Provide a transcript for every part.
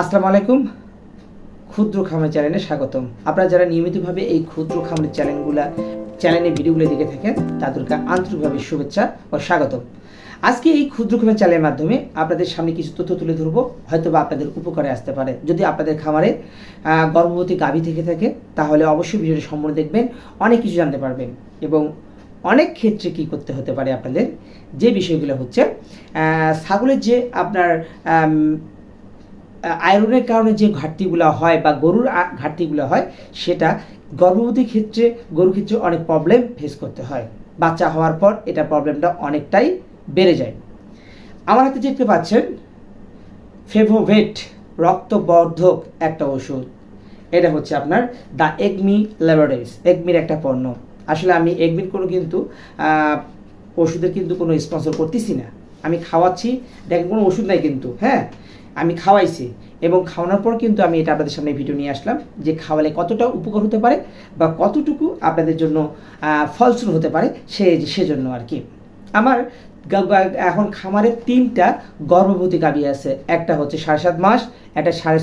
আসসালামু আলাইকুম। ক্ষুদ্র খামার চ্যানেলে স্বাগতম। আপনারা যারা নিয়মিতভাবে এই ক্ষুদ্র খামারের চ্যানেলগুলো, চ্যানেলের ভিডিওগুলো দেখে থাকেন, তাদেরকে আন্তরিকভাবে শুভেচ্ছা ও স্বাগতম। আজকে এই ক্ষুদ্র খামার চ্যানেলের মাধ্যমে আপনাদের সামনে কিছু তথ্য তুলে ধরবো। হয়তো বা আপনাদের উপকারে আসতে পারে। যদি আপনাদের খামারে গর্ভবতী গাভী থেকে থাকে, তাহলে অবশ্যই ভিডিওটি সম্পূর্ণ দেখবেন, অনেক কিছু জানতে পারবেন এবং অনেক ক্ষেত্রে কি করতে হতে পারে আপনাদের? যে বিষয়গুলো হচ্ছে ছাগলের যে আপনার আয়রনের কারণে যে ঘাটতিগুলো হয় বা গরুর ঘাটতিগুলো হয়, সেটা গর্ভবতী ক্ষেত্রে গরুর ক্ষেত্রে অনেক প্রবলেম ফেস করতে হয়। বাচ্চা হওয়ার পর এটা প্রবলেমটা অনেকটাই বেড়ে যায়। আমার হাতে দেখতে পাচ্ছেন ফেভোভেট রক্তবর্ধক একটা ওষুধ। এটা হচ্ছে আপনার দ্য এগমি ল্যাবরেটরিজ এগমির একটা পণ্য। আসলে আমি এগমির কোনো কিন্তু ওষুধের কিন্তু কোনো স্পন্সর করতেছি না। আমি খাওয়াচ্ছি, দেখেন কোনো ওষুধ নাই কিন্তু হ্যাঁ? আমি খাওয়াইছি এবং খাওয়ানোর পর কিন্তু আমি এটা আপনাদের সামনে ভিডিও নিয়ে আসলাম যে খাওয়ালে কতটা উপকার হতে পারে বা কতটুকু আপনাদের জন্য ফলস্বরূপ হতে পারে সে, সেজন্য আর কি আমার এখন খামারে তিনটা গর্ভবতী গাভী আছে। একটা হচ্ছে সাড়ে সাত মাস, একটা সাড়ে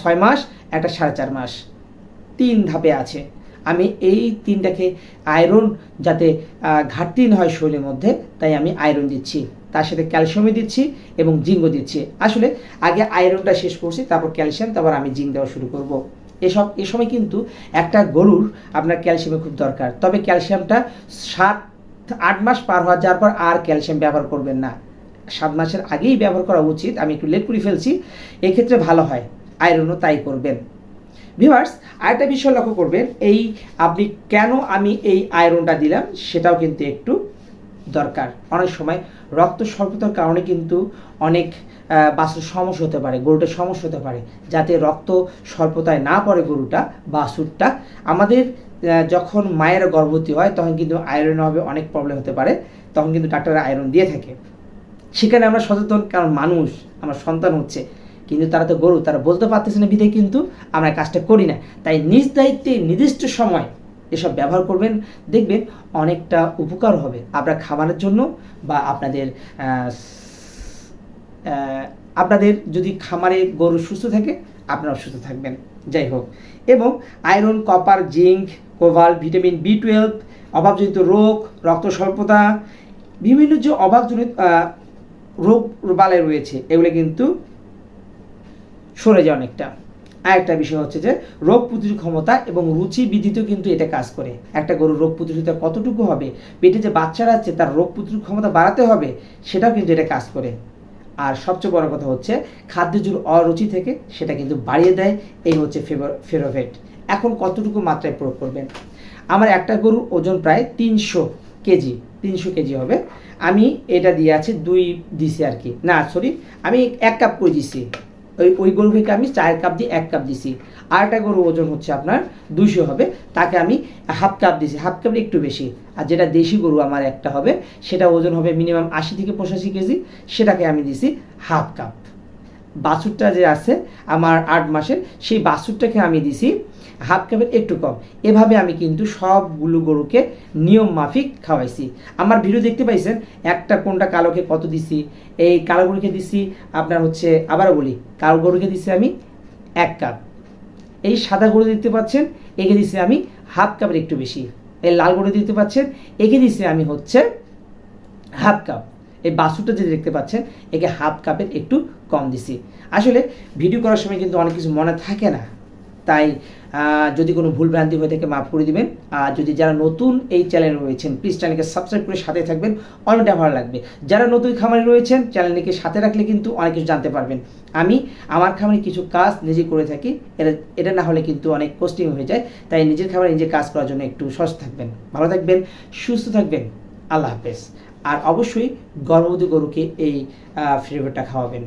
ছয় মাস, একটা সাড়ে চার মাস। তিন ধাপে আছে। আমি এই তিনটাকে আয়রন যাতে ঘাটতি না হয় শরীরের মধ্যে, তাই আমি আয়রন দিচ্ছি। তার সাথে ক্যালসিয়ামও দিচ্ছি এবং জিঙ্কও দিচ্ছি। আসলে আগে আয়রনটা শেষ করছি, তারপর ক্যালসিয়াম, তারপর আমি জিঙ্ক দেওয়া শুরু করব। এসব, এ সময় কিন্তু একটা গরুর আপনার ক্যালসিয়ামের খুব দরকার। তবে ক্যালসিয়ামটা সাত, আট মাস পার হওয়া যাওয়ার পর আর ক্যালসিয়াম ব্যবহার করবেন না। সাত মাসের আগেই ব্যবহার করা উচিত। আমি একটু লেট করে ফেলছি। এক্ষেত্রে ভালো হয়। আয়রনও তাই করবেন। ভিভার্স আরেকটা বিষয় লক্ষ্য করবেন। এই আপনি কেন আমি এই আয়রনটা দিলাম সেটাও কিন্তু একটু দরকার। অনেক সময় রক্ত স্বল্পতার কারণে কিন্তু অনেক বাছুর সমস্যা হতে পারে, গরুটার সমস্যা হতে পারে, যাতে রক্ত স্বল্পতায় না পড়ে গরুটা বাছুরটা। আমাদের যখন মায়ের গর্ভবতী হয়, তখন কিন্তু আয়রন হবে, অনেক প্রবলেম হতে পারে, তখন কিন্তু ডাক্তাররা আয়রন দিয়ে থাকে। সেখানে আমরা সচেতন, কারণ মানুষ, আমার সন্তান হচ্ছে, কিন্তু তারা তো গরু, তারা বলতে পারতেছে না বিধে কিন্তু আমরা কাজটা করি না। তাই নিজ দায়িত্বে নির্দিষ্ট সময় এসব ব্যবহার করবেন, দেখবেন অনেকটা উপকার হবে আপনার খাবারের জন্য বা আপনাদের আপনাদের যদি খামারে গরু সুস্থ থাকে, আপনারাও সুস্থ থাকবেন। যাই হোক, এবং iron, copper, zinc cobalt vitamin B twelve, অভাবজনিত রোগ, রক্ত স্বল্পতা, বিভিন্ন যে অভাবজনিত রোগ বালাই রয়েছে, এগুলো কিন্তু সরে যায় অনেকটা। আরেকটা বিষয় হচ্ছে যে, রোগ প্রতিরোধ ক্ষমতা এবং রুচি বৃদ্ধিতেও কিন্তু এটা কাজ করে। একটা গরুর রোগ প্রতিরোধিতা কতটুকু হবে, পেটে যে বাচ্চারা আছে তার রোগ প্রতিরোধ ক্ষমতা বাড়াতে হবে, সেটাও কিন্তু এটা কাজ করে। আর সবচেয়ে বড় কথা হচ্ছে খাদ্য খাদ্যজুর অরুচি থেকে সেটা কিন্তু বাড়িয়ে দেয়, এই হচ্ছে ফেভার, ফেরোভেট। এখন কতটুকু মাত্রায় প্রয়োগ করবেন? আমার একটা গরুর ওজন প্রায় তিনশো কেজি তিনশো কেজি হবে। আমি এটা দিয়ে আছে দুই দিছি আর কি। না সরি আমি এক কাপ করে দিছি। ওই ওই গরুকে আমি চার কাপ দিয়ে এক কাপ দিছি। আর একটা গরু ওজন হচ্ছে আপনার দুইশো হবে, তাকে আমি হাফ কাপ দিছি। হাফ কাপ একটু বেশি। আর যেটা দেশি গরু, আমার একটা হবে, সেটা ওজন হবে মিনিমাম আশি থেকে পঁচাশি কেজি, সেটাকে আমি দিছি হাফ কাপ। বাছুরটা যে আছে আমার আট মাসের, সেই বাছুরটাকে আমি দিছি হাফ কাপের একটু কম। এভাবে আমি কিন্তু সবগুলো গরুকে নিয়ম মাফিক খাওয়াইছি। আমার ভিডিও দেখতে পাইছেন, একটা কোনটা কালোকে কত দিছি? এই কালো গরুকে দিছি, আপনার হচ্ছে আবারও বলি, কালো গরুকে দিছি আমি এক কাপ। এই সাদা গরু দেখতে পাচ্ছেন, একে দিছি আমি হাফ কাপের একটু বেশি। এই লাল গরু দেখতে পাচ্ছেন, একে দিছি আমি হচ্ছে হাফ কাপ। এই বাসুটা যে দেখতে পাচ্ছেন, একে হাফ কাপের একটু কম দিছি। আসলে ভিডিও করার সময় কিন্তু অনেক কিছু মনে থাকে না। তাই যদি কোনো ভুল ভ্রান্তি হয়ে থাকে মাফ করে দিবেন। আর যদি যারা নতুন এই চ্যানেলে রয়েছেন প্লিজ চ্যানেলকে সাবস্ক্রাইব করে সাথে থাকবেন। অনেকটা ভালো লাগবে। যারা নতুন খামারে রয়েছেন চ্যানেলটিকে সাথে রাখলে কিন্তু অনেক কিছু জানতে পারবেন। আমি, আমার খামারে কিছু কাজ নিজে করে থাকি। এটা এটা না হলে কিন্তু অনেক কস্টিং হয়ে যায়। তাই নিজের খামারে নিজে কাজ করার জন্য একটু সহজ থাকবেন। ভালো থাকবেন, সুস্থ থাকবেন। আল্লাহ হাফেজ। আর অবশ্যই গর্ভবতী গরুকে এই ফ্লেভারটা খাওয়াবেন।